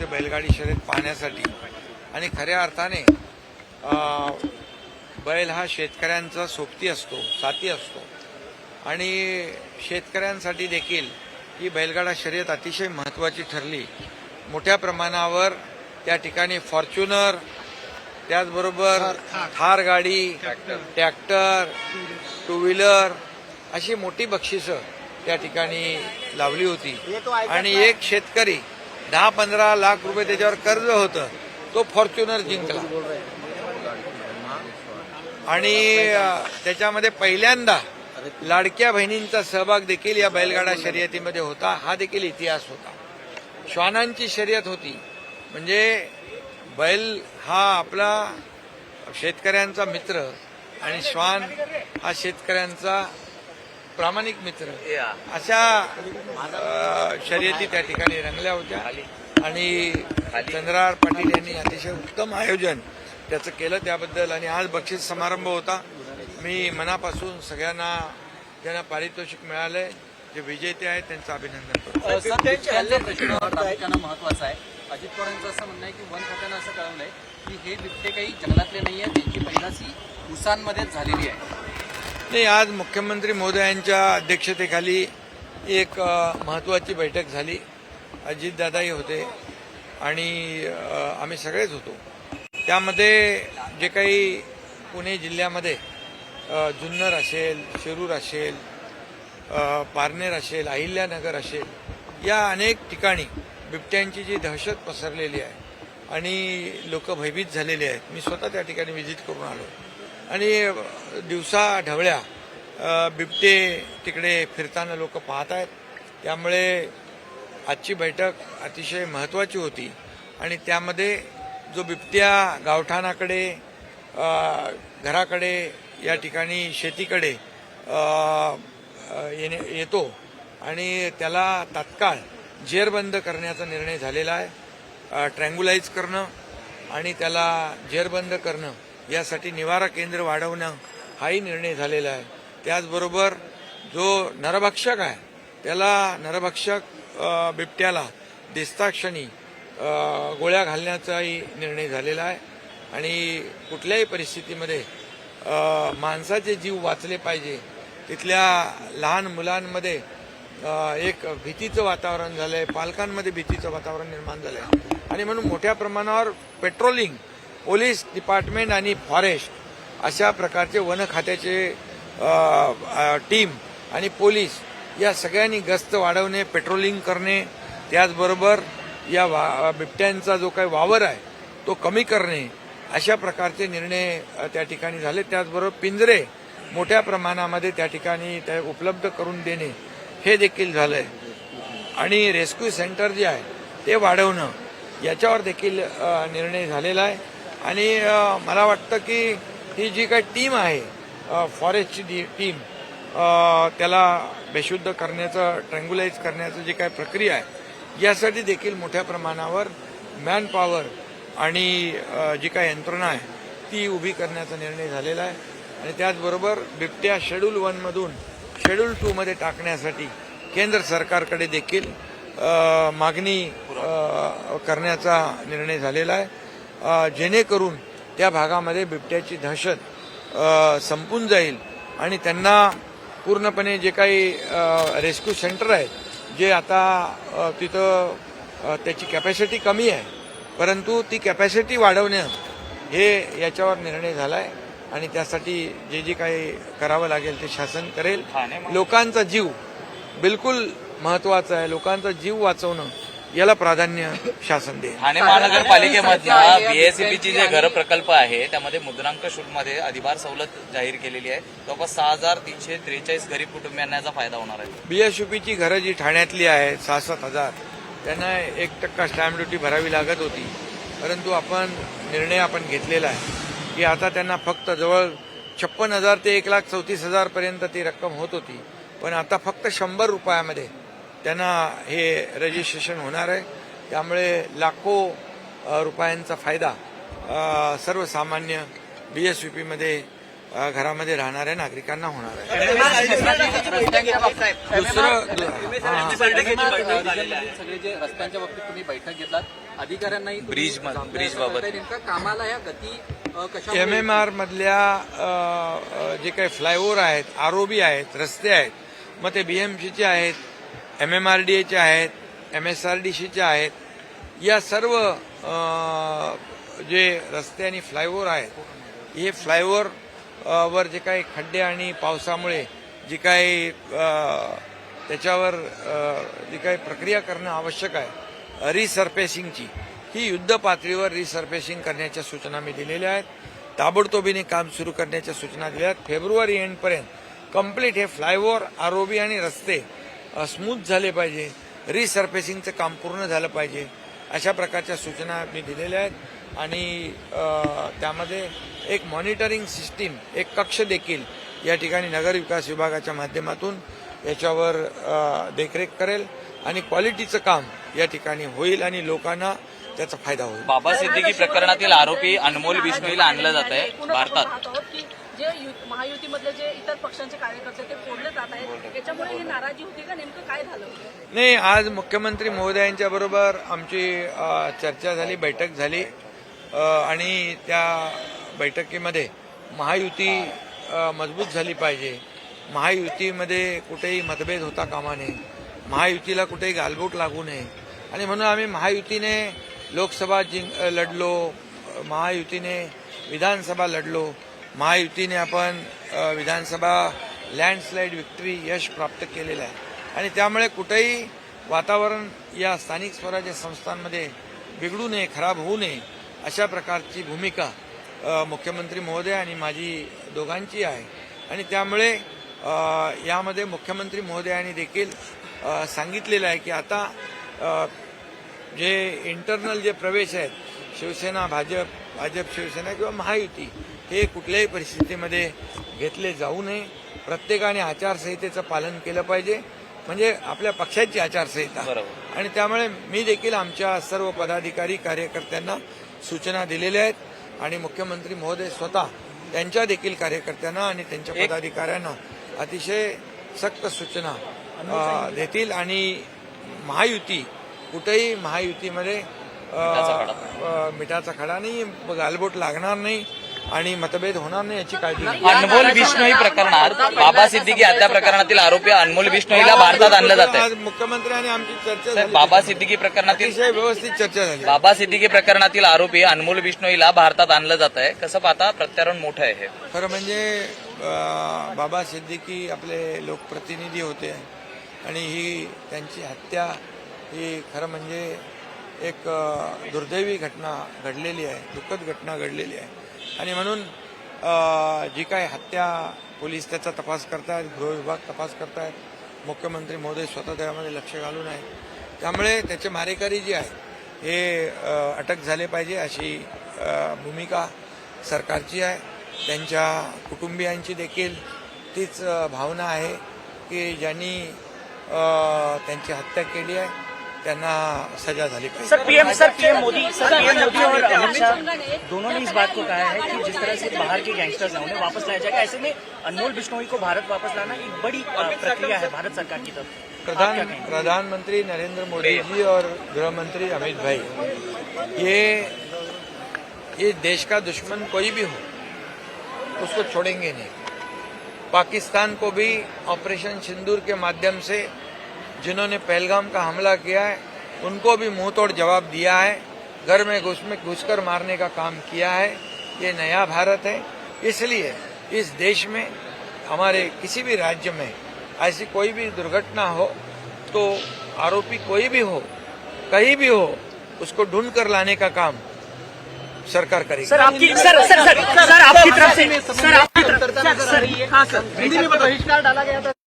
ते बैलगाडी शर्यत पाहण्यासाठी. आणि खऱ्या अर्थाने बैल हा शेतकऱ्यांचा सोबती असतो साथी असतो. आणि शेतकऱ्यांसाठी देखील ही बैलगाडा शर्यत अतिशय महत्त्वाची ठरली. मोठ्या प्रमाणावर त्या ठिकाणी फॉर्च्युनर त्याचबरोबर थार गाडी ट्रॅक्टर. टू व्हीलर अशी मोठी बक्षिसं त्या ठिकाणी लावली होती. आणि एक शेतकरी दहा पंधरा लाख रुपये त्याच्यावर कर्ज होतं तो फॉर्च्युनर जिंकला. आणि त्याच्यामध्ये पहिल्यांदा लाडक्या बहिणींचा सहभाग देखील या बैलगाडा शर्यतीमध्ये होता. हा देखील इतिहास होता. श्वानांची शर्यत होती. म्हणजे बैल हा आपला शेतकऱ्यांचा मित्र आणि श्वान हा शेतकऱ्यांचा प्रामाणिक मित्र. अशा शर्यती त्या ठिकाणी रंगल्या होत्या. आणि चंद्रहार पाटील यांनी अतिशय उत्तम आयोजन त्याचं केलं त्याबद्दल. आणि आज बक्षीस समारंभ होता. मी मनापासून सगळ्यांना ज्यांना पारितोषिक मिळालंय जे विजेते आहेत त्यांचं अभिनंदन करतो. महत्त्वाचा आहे. अजित पवारांचं असं म्हणणं आहे की वन खात्यानं असं कळवलंय की हे बिबटे काही जंगलातले नाही आहेत. त्यांची पैदासी उसांमध्येच झालेली आहे. नाही आज मुख्यमंत्री महोदयांच्या अध्यक्षतेखाली एक महत्त्वाची बैठक झाली. अजितदादाही होते आणि आम्ही सगळेच होतो. त्यामध्ये जे काही पुणे जिल्ह्यामध्ये जुन्नर असेल शिरूर असेल पारनेर असेल अहिल्यानगर असेल या अनेक ठिकाणी बिबट्यांची जी दहशत पसरलेली आहे आणि लोक भयभीत झालेले आहेत मी स्वतः त्या ठिकाणी व्हिजिट करून आलो. आणि दिवसा ढवळ्या बिबटे तिकडे फिरताना लोक पाहत आहेत त्यामुळे आजची बैठक अतिशय महत्त्वाची होती. आणि त्यामध्ये जो बिबट्या गावठाणाकडे घराकडे या ठिकाणी शेतीकडे येणे येतो आणि त्याला तात्काळ जेरबंद करण्याचा निर्णय झालेला आहे. ट्रँग्युलाइज करणं आणि त्याला जेरबंद करणं यासाठी निवारा केंद्र वाढवणं हाही निर्णय झालेला आहे. त्याचबरोबर जो नरभक्षक आहे त्याला नरभक्षक बिबट्याला दिसताक्षणी गोळ्या घालण्याचाही निर्णय झालेला आहे. आणि कुठल्याही परिस्थितीमध्ये माणसाचे जीव वाचले पाहिजे. तिथल्या लहान मुलांमध्ये एक भीतीचं वातावरण झालं आहे पालकांमध्ये भीतीचं वातावरण निर्माण झालं आहे आणि म्हणून मोठ्या प्रमाणावर पेट्रोलिंग पोलीस डिपार्टमेंट आणि फॉरेस्ट अशा प्रकारचे वन खात्याचे टीम आणि पोलीस या सगळ्यांनी गस्त वाढवणे पेट्रोलिंग करणे त्याचबरोबर या वा बिबट्यांचा जो काही वावर आहे तो कमी करणे अशा प्रकारचे निर्णय त्या ठिकाणी झाले. त्याचबरोबर पिंजरे मोठ्या प्रमाणामध्ये त्या ठिकाणी ते उपलब्ध करून देणे हे देखील झालंय. आणि रेस्क्यू सेंटर जे आहे ते वाढवणं याच्यावर देखील निर्णय झालेला आहे. आणि मला वाटतं की ही जी काही टीम आहे फॉरेस्टची जी टीम त्याला बेशुद्ध करण्याचं ट्रँग्युलाइज करण्याचं जी काही प्रक्रिया आहे यासाठी देखील मोठ्या प्रमाणावर मॅनपॉवर आणि जी काही यंत्रणा आहे ती उभी करण्याचा निर्णय झालेला आहे. आणि त्याचबरोबर बिबट्या शेड्यूल वनमधून शेड्यूल टूमध्ये टाकण्यासाठी केंद्र सरकारकडे देखील मागणी करण्याचा निर्णय झालेला आहे. जेणेकरून त्या भागामध्ये बिबट्याची दहशत संपून जाईल. आणि त्यांना पूर्णपणे जे काही रेस्क्यू सेंटर आहेत जे आता तिथं त्याची कॅपॅसिटी कमी आहे. परंतु ती कॅपॅसिटी वाढवणं हे याच्यावर निर्णय झाला आहे आणि त्यासाठी जे जे काही करावं लागेल ते शासन करेल. लोकांचा जीव बिलकुल महत्त्वाचा आहे. लोकांचा जीव वाचवणं याला प्राधान्य शासन देईल. ठाणे महानगरपालिकेमधनं बीएससीबीची जे घर प्रकल्प आहे त्यामध्ये मुद्रांकमध्ये अधिभार सवलत जाहीर केलेली आहे. जवळपास सहा हजार तीनशे त्रेचाळीस गरीब कुटुंबियांना याचा फायदा होणार आहे. बीएसयूपीची घरं जी ठाण्यातली आहेत सहा सात हजार त्यांना एक टक्का स्टॅम्प ड्युटी भरावी लागत होती. परंतु आपण निर्णय आपण घेतलेला आहे की आता त्यांना फक्त जवळ छप्पन हजार ते एक लाख चौतीस हजार पर्यंत ती रक्कम होत होती. पण आता फक्त शंभर रुपयामध्ये त्यांना हे रजिस्ट्रेशन होणार आहे. त्यामुळे लाखो रुपयांचा फायदा सर्वसामान्य बी एस व्ही पीमध्ये घरामध्ये राहणाऱ्या नागरिकांना होणार आहे. दुसरं एम एम आर मधल्या जे काही फ्लायओव्हर आहेत आर ओ बी आहेत रस्ते आहेत मग ते बीएमसीचे आहेत एम एम आर डी एचे आहेत एम एस आर डी सीचे आहेत या सर्व जे रस्ते आणि फ्लायओव्हर आहेत हे फ्लायओव्हर वर जे काही खड्डे आणि पावसामुळे जी काही त्याच्यावर जी काही प्रक्रिया करणं आवश्यक आहे रिसर्फेसिंगची ही युद्ध पातळीवर रिसर्फेसिंग करण्याच्या सूचना मी दिलेल्या आहेत. ताबडतोबीने काम सुरू करण्याच्या सूचना दिल्या आहेत. फेब्रुवारी एंडपर्यंत कंप्लीट हे फ्लायओव्हर आरओबी आणि रस्ते स्मूथ झाले पाहिजे. रिसर्फेसिंगचं काम पूर्ण झालं पाहिजे. अशा प्रकारच्या सूचना मी दिलेल्या आहेत. आणि त्यामध्ये एक मॉनिटरिंग सिस्टीम एक कक्ष देखील या ठिकाणी नगर विकास विभागाच्या माध्यमातून याच्यावर देखरेख करेल आणि क्वालिटीचं काम या ठिकाणी होईल आणि लोकांना त्याचा फायदा होईल. बाबा सिद्दीकी प्रकरणातील आरोपी अनमोल बिश्नोईला आणलं जात आहे भारतात. जे महायुतीमधले जे इतर पक्षांचे कार्यकर्ते ते फोडले जात आहेत याच्यामुळे ही नाराजी होती का? नेमकं काय झालं नाही आज मुख्यमंत्री महोदयांच्या बरोबर आमची चर्चा झाली बैठक झाली. आणि त्या बैठकीमध्ये महायुती मजबूत झाली पाहिजे. महायुतीमध्ये कुठेही मतभेद होता कामा नये. महायुतीला कुठेही गालबोट लागू नये. आणि म्हणून आम्ही महायुतीने लोकसभा जिंक लढलो. महायुतीने विधानसभा लढलो. महायुतीने आपण विधानसभा लँडस्लाईड विक्ट्री यश प्राप्त केलेलं आहे. आणि त्यामुळे कुठेही वातावरण या स्थानिक स्वराज्य संस्थांमध्ये बिघडू नये खराब होऊ नये अशा प्रकारची भूमिका मुख्यमंत्री महोदय आणि माझी दोघांची आहे. आणि त्यामुळे यामध्ये मुख्यमंत्री महोदयांनी देखील सांगितलेलं आहे की आता जे इंटरनल जे प्रवेश आहेत शिवसेना भाजप भाजप शिवसेना किंवा महायुती हे कुठल्याही परिस्थितीमध्ये घेतले जाऊ नये. प्रत्येकाने आचारसंहितेचं पालन केलं पाहिजे. म्हणजे आपल्या पक्षाची आचारसंहिता. बरोबर. आणि त्यामुळे मी देखील आमच्या सर्व पदाधिकारी कार्यकर्त्यांना सूचना दिलेल्या आहेत. आणि मुख्यमंत्री महोदय स्वतः त्यांच्या देखील कार्यकर्त्यांना आणि त्यांच्या पदाधिकाऱ्यांना अतिशय सक्त सूचना देतील. आणि महायुती कुठेही महायुतीमध्ये मिठाचा खडा नाही. गालबोट लागणार नाही. आणि मतभेद होणार नाही याची काळजी. अनमोल बिश्नोई प्रकरणात बाबा सिद्दीकी हत्या प्रकरणातील आरोपी अनमोल बिश्नोईला भारतात आणलं जात आहे आज मुख्यमंत्री आणि आमची चर्चा झाली बाबा सिद्दीकी प्रकरणातील अतिशय व्यवस्थित चर्चा झाली. बाबा सिद्दीकी प्रकरणातील आरोपी अनमोल बिश्नोईला भारतात आणलं जात आहे कसं पाहता? प्रत्यारोप मोठं आहे हे. खरं म्हणजे अं, बाबा सिद्दीकी आपले लोकप्रतिनिधी होते आणि ही त्यांची हत्या ही खरं म्हणजे एक अं, दुर्दैवी घटना घडलेली आहे दुःखद घटना घडलेली आहे. आणि म्हणून जी काय हत्या पोलीस त्याचा तपास करतायत गृह विभाग तपास करतायत मुख्यमंत्री महोदय स्वतः त्यामध्ये लक्ष घालून आहेत. त्यामुळे त्याचे मारेकरी जे आहे हे अटक झाले पाहिजे अशी भूमिका सरकारची आहे. त्यांच्या कुटुंबियांची देखील तीच भावना आहे की ज्यांनी त्यांची हत्या केली आहे. त्यांना सजा झाली पाहिजे. Sir PM sir PM Modi sir PM Modi और अमित शाह। दोनों ने इस बात को कहा है कि जिस तरह से बाहर के गैंगस्टर्स हैं उन्हें वापस लाया जाएगा। ऐसे में अनमोल बिश्नोई को भारत वापस लाना एक बड़ी प्रक्रिया है भारत सरकार की तरफ़। प्रधान प्रधानमंत्री नरेंद्र मोदी जी और गृह मंत्री अमित भाई ये ये देश का दुश्मन कोई भी हो उसको छोड़ेंगे नहीं। पाकिस्तान को भी ऑपरेशन सिंदूर के माध्यम से जिन्होंने पहलगाम का हमला किया है उनको भी मुँह तोड़ जवाब दिया है घर में घुस में घुसकर मारने का काम किया है ये नया भारत है इसलिए इस देश में हमारे किसी भी राज्य में ऐसी कोई भी दुर्घटना हो तो आरोपी कोई भी हो कहीं भी हो उसको ढूंढ कर लाने का काम सरकार करेगी सर आपकी सर सर सर सर आपकी तरफ़ से सर आपकी तरफ़ से सर सर हाँ सर